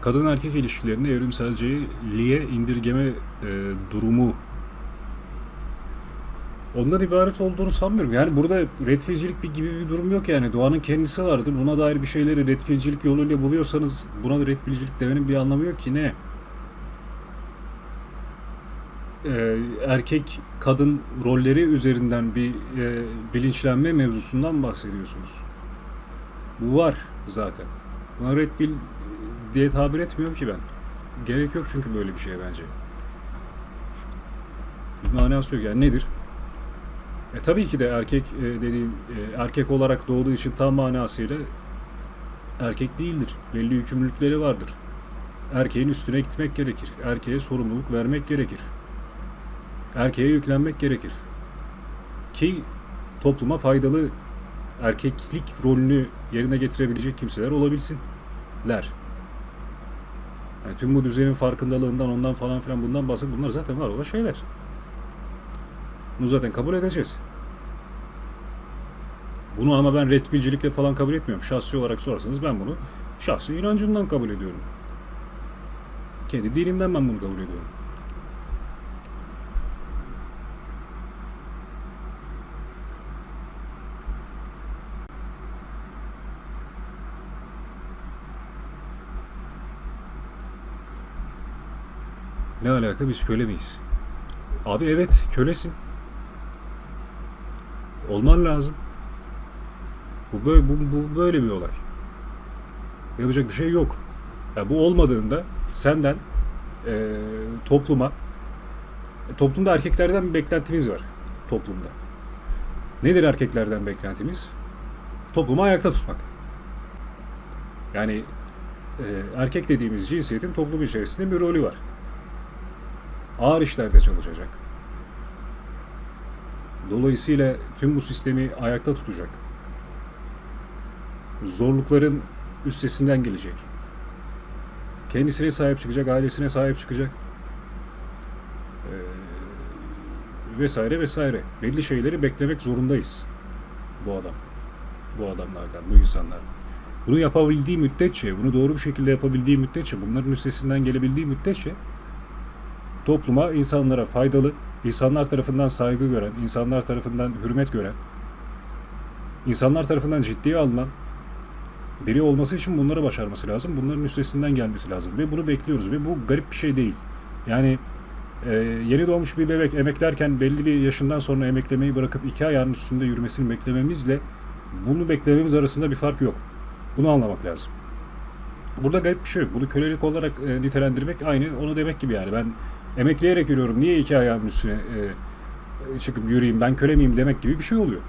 kadın erkek ilişkilerini evrimselciliğe indirgeme e, durumu ondan ibaret olduğunu sanmıyorum. Yani burada redpilcilik bir gibi bir durum yok yani. Doğanın kendisi vardır. Buna dair bir şeyleri redpilcilik yoluyla buluyorsanız buna redpilcilik demenin bir anlamı yok ki. Ne? Ee, erkek kadın rolleri üzerinden bir e, bilinçlenme mevzusundan bahsediyorsunuz. Bu var zaten. Buna red pill diye tabir etmiyorum ki ben. Gerek yok çünkü böyle bir şeye bence. Bir manası yok yani nedir? E tabii ki de erkek e, dediğin e, erkek olarak doğduğu için tam manasıyla erkek değildir. Belli yükümlülükleri vardır. Erkeğin üstüne gitmek gerekir. Erkeğe sorumluluk vermek gerekir. Erkeğe yüklenmek gerekir. Ki topluma faydalı erkeklik rolünü yerine getirebilecek kimseler olabilsinler. Yani tüm bu düzenin farkındalığından ondan falan filan bundan bahsediyor. Bunlar zaten var olan şeyler. Bunu zaten kabul edeceğiz. Bunu ama ben redpilcilikle falan kabul etmiyorum. Şahsi olarak sorarsanız ben bunu şahsi inancımdan kabul ediyorum. Kendi dinimden ben bunu kabul ediyorum. Ne alaka biz köle miyiz? Abi evet kölesin. Olman lazım. Bu böyle, bu, bu böyle bir olay. Yapacak bir şey yok. Ya bu olmadığında senden eee, topluma e, toplumda erkeklerden bir beklentimiz var toplumda. Nedir erkeklerden beklentimiz? Toplumu ayakta tutmak. Yani eee, erkek dediğimiz cinsiyetin toplum içerisinde bir rolü var. Ağır işlerde çalışacak. Dolayısıyla tüm bu sistemi ayakta tutacak. Zorlukların üstesinden gelecek. Kendisine sahip çıkacak, ailesine sahip çıkacak. Ee, vesaire vesaire. Belli şeyleri beklemek zorundayız. Bu adam. Bu adamlardan, bu insanlardan. Bunu yapabildiği müddetçe, bunu doğru bir şekilde yapabildiği müddetçe, bunların üstesinden gelebildiği müddetçe topluma, insanlara faydalı, insanlar tarafından saygı gören, insanlar tarafından hürmet gören, insanlar tarafından ciddiye alınan biri olması için bunları başarması lazım. Bunların üstesinden gelmesi lazım ve bunu bekliyoruz ve bu garip bir şey değil. Yani e, yeni doğmuş bir bebek emeklerken belli bir yaşından sonra emeklemeyi bırakıp iki ayağının üstünde yürümesini beklememizle bunu beklememiz arasında bir fark yok. Bunu anlamak lazım. Burada garip bir şey yok. Bunu kölelik olarak e, nitelendirmek aynı onu demek gibi yani. Ben emekleyerek yürüyorum. Niye iki ayağımın üstüne e, çıkıp yürüyeyim ben köle miyim demek gibi bir şey oluyor.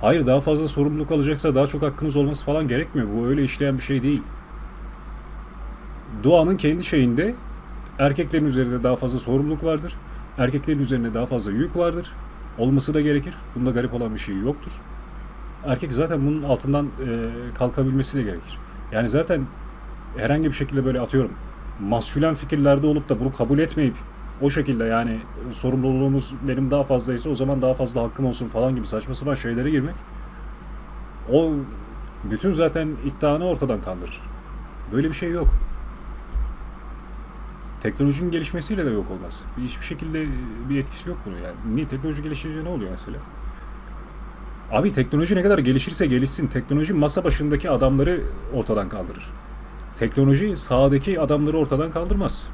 Hayır daha fazla sorumluluk alacaksa daha çok hakkınız olması falan gerekmiyor. Bu öyle işleyen bir şey değil. Doğanın kendi şeyinde erkeklerin üzerinde daha fazla sorumluluk vardır. Erkeklerin üzerinde daha fazla yük vardır. Olması da gerekir. Bunda garip olan bir şey yoktur. Erkek zaten bunun altından e, kalkabilmesi de gerekir. Yani zaten herhangi bir şekilde böyle atıyorum maskülen fikirlerde olup da bunu kabul etmeyip o şekilde yani sorumluluğumuz benim daha fazlaysa o zaman daha fazla hakkım olsun falan gibi saçma sapan şeylere girmek o bütün zaten iddianı ortadan kaldırır. Böyle bir şey yok. Teknolojinin gelişmesiyle de yok olmaz. Bir hiçbir şekilde bir etkisi yok bunun yani. Niye teknoloji gelişince ne oluyor mesela? Abi teknoloji ne kadar gelişirse gelişsin teknoloji masa başındaki adamları ortadan kaldırır. Teknoloji sahadaki adamları ortadan kaldırmaz.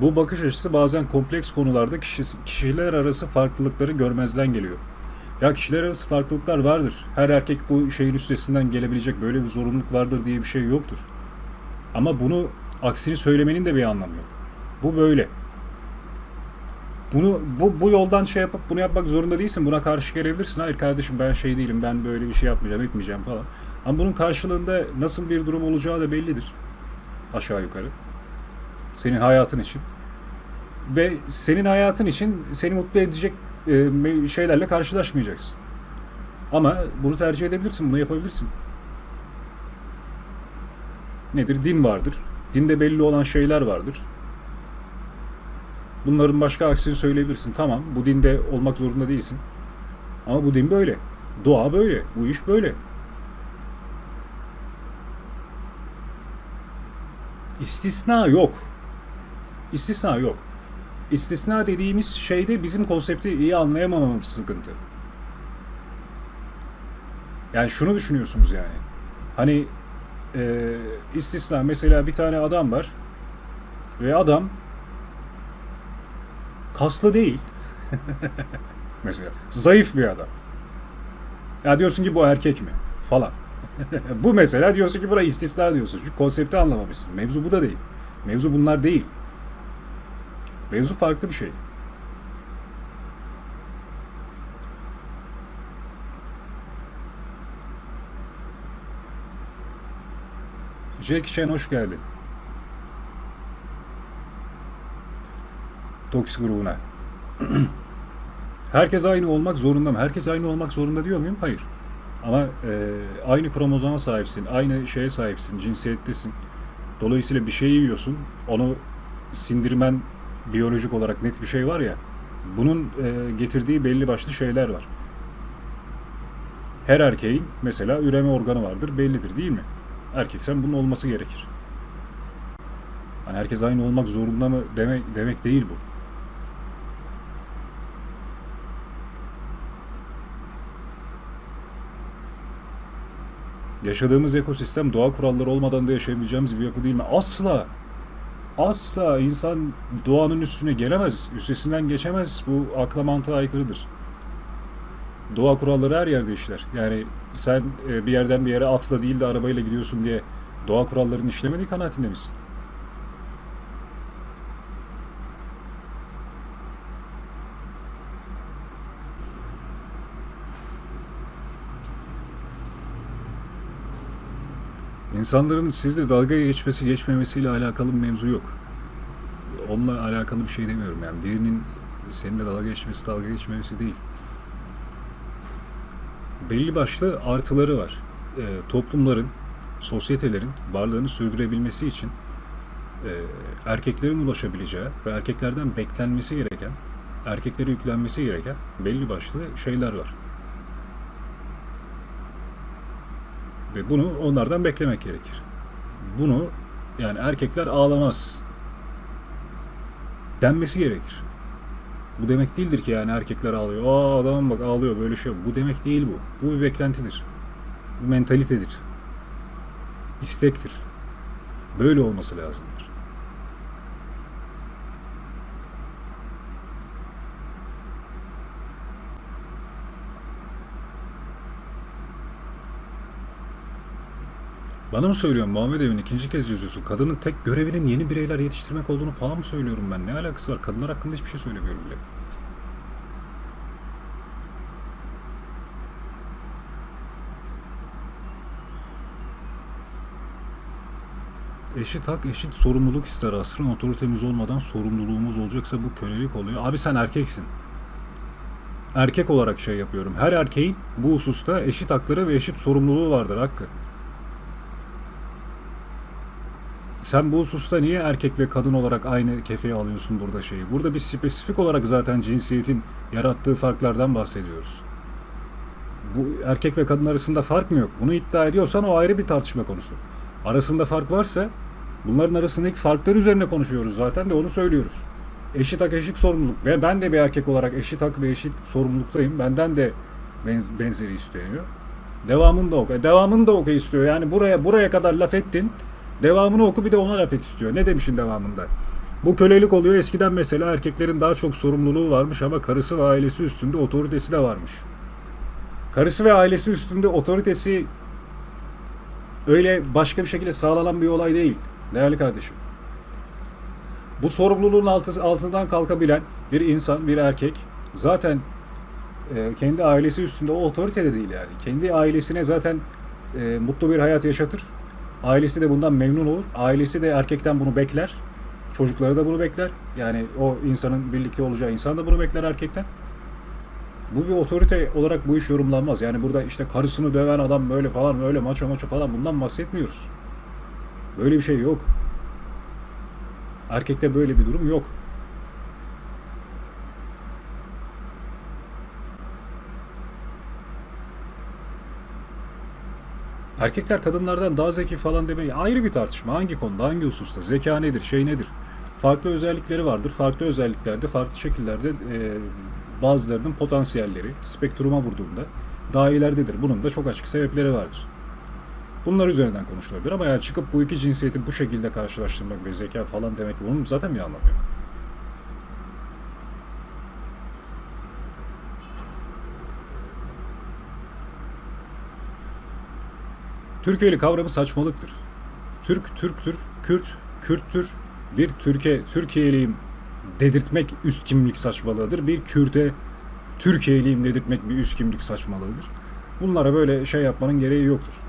Bu bakış açısı bazen kompleks konularda kişi, kişiler arası farklılıkları görmezden geliyor. Ya kişiler arası farklılıklar vardır. Her erkek bu şeyin üstesinden gelebilecek böyle bir zorunluluk vardır diye bir şey yoktur. Ama bunu aksini söylemenin de bir anlamı yok. Bu böyle. Bunu bu, bu yoldan şey yapıp bunu yapmak zorunda değilsin. Buna karşı gelebilirsin. Hayır kardeşim ben şey değilim. Ben böyle bir şey yapmayacağım, etmeyeceğim falan. Ama bunun karşılığında nasıl bir durum olacağı da bellidir. Aşağı yukarı. Senin hayatın için. Ve senin hayatın için seni mutlu edecek e, şeylerle karşılaşmayacaksın. Ama bunu tercih edebilirsin, bunu yapabilirsin. Nedir? Din vardır. Dinde belli olan şeyler vardır. Bunların başka aksini söyleyebilirsin. Tamam bu dinde olmak zorunda değilsin. Ama bu din böyle. Doğa böyle. Bu iş böyle. İstisna yok. İstisna yok. İstisna dediğimiz şeyde bizim konsepti iyi anlayamamamız sıkıntı. Yani şunu düşünüyorsunuz yani. Hani e, istisna mesela bir tane adam var ve adam kaslı değil. mesela zayıf bir adam. Ya diyorsun ki bu erkek mi? Falan. bu mesela diyorsun ki buna istisna diyorsun. Çünkü konsepti anlamamışsın. Mevzu bu da değil. Mevzu bunlar değil. Mevzu farklı bir şey. Jack Chen hoş geldin. Tox grubuna. Herkes aynı olmak zorunda mı? Herkes aynı olmak zorunda diyor muyum? Hayır. Ama e, aynı kromozoma sahipsin, aynı şeye sahipsin, cinsiyettesin. Dolayısıyla bir şey yiyorsun, onu sindirmen biyolojik olarak net bir şey var ya. Bunun e, getirdiği belli başlı şeyler var. Her erkeğin mesela üreme organı vardır, bellidir değil mi? Erkeksen bunun olması gerekir. Hani herkes aynı olmak zorunda mı demek demek değil bu. Yaşadığımız ekosistem doğa kuralları olmadan da yaşayabileceğimiz bir yapı değil mi? Asla. Asla insan doğanın üstüne gelemez, üstesinden geçemez. Bu akla mantığa aykırıdır. Doğa kuralları her yerde işler. Yani sen e, bir yerden bir yere atla değil de arabayla gidiyorsun diye doğa kurallarını işlemediği kanaatinde misin? İnsanların sizle dalga geçmesi geçmemesiyle alakalı bir mevzu yok. Onunla alakalı bir şey demiyorum yani. Birinin seninle dalga geçmesi, dalga geçmemesi değil. Belli başlı artıları var. Ee, toplumların, sosyetelerin varlığını sürdürebilmesi için e, erkeklerin ulaşabileceği ve erkeklerden beklenmesi gereken, erkeklere yüklenmesi gereken belli başlı şeyler var. Ve bunu onlardan beklemek gerekir. Bunu yani erkekler ağlamaz denmesi gerekir. Bu demek değildir ki yani erkekler ağlıyor. Aa adamım bak ağlıyor böyle şey. Bu demek değil bu. Bu bir beklentidir. Bu mentalitedir. İstektir. Böyle olması lazımdır. Bana mı söylüyorsun Muhammed Evin ikinci kez yazıyorsun. Kadının tek görevinin yeni bireyler yetiştirmek olduğunu falan mı söylüyorum ben? Ne alakası var? Kadınlar hakkında hiçbir şey söylemiyorum bile. Eşit hak, eşit sorumluluk ister asrın otoritemiz olmadan sorumluluğumuz olacaksa bu kölelik oluyor. Abi sen erkeksin. Erkek olarak şey yapıyorum. Her erkeğin bu hususta eşit hakları ve eşit sorumluluğu vardır hakkı. Sen bu hususta niye erkek ve kadın olarak aynı kefeye alıyorsun burada şeyi? Burada bir spesifik olarak zaten cinsiyetin yarattığı farklardan bahsediyoruz. Bu erkek ve kadın arasında fark mı yok? Bunu iddia ediyorsan o ayrı bir tartışma konusu. Arasında fark varsa bunların arasındaki farklar üzerine konuşuyoruz zaten de onu söylüyoruz. Eşit hak eşit sorumluluk ve ben de bir erkek olarak eşit hak ve eşit sorumluluktayım. Benden de benz- benzeri isteniyor. Devamını da oku. E, devamını da oku istiyor. Yani buraya buraya kadar laf ettin. Devamını oku bir de ona laf et istiyor. Ne demişin devamında? Bu kölelik oluyor. Eskiden mesela erkeklerin daha çok sorumluluğu varmış ama karısı ve ailesi üstünde otoritesi de varmış. Karısı ve ailesi üstünde otoritesi öyle başka bir şekilde sağlanan bir olay değil. Değerli kardeşim. Bu sorumluluğun altı, altından kalkabilen bir insan, bir erkek zaten e, kendi ailesi üstünde o otorite de değil yani. Kendi ailesine zaten e, mutlu bir hayat yaşatır. Ailesi de bundan memnun olur. Ailesi de erkekten bunu bekler. Çocukları da bunu bekler. Yani o insanın birlikte olacağı insan da bunu bekler erkekten. Bu bir otorite olarak bu iş yorumlanmaz. Yani burada işte karısını döven adam böyle falan böyle maço maço falan bundan bahsetmiyoruz. Böyle bir şey yok. Erkekte böyle bir durum yok. Erkekler kadınlardan daha zeki falan demeyi ayrı bir tartışma. Hangi konuda, hangi hususta? Zeka nedir, şey nedir? Farklı özellikleri vardır. Farklı özelliklerde, farklı şekillerde e, bazılarının potansiyelleri spektruma vurduğunda daha ileridedir. Bunun da çok açık sebepleri vardır. Bunlar üzerinden konuşulabilir ama yani çıkıp bu iki cinsiyeti bu şekilde karşılaştırmak ve zeka falan demek bunun zaten bir anlamı yok. Türkiye'li kavramı saçmalıktır. Türk, Türktür, Kürt, Kürttür. Bir Türkiye, Türkiye'liyim dedirtmek üst kimlik saçmalığıdır. Bir Kürt'e Türkiye'liyim dedirtmek bir üst kimlik saçmalığıdır. Bunlara böyle şey yapmanın gereği yoktur.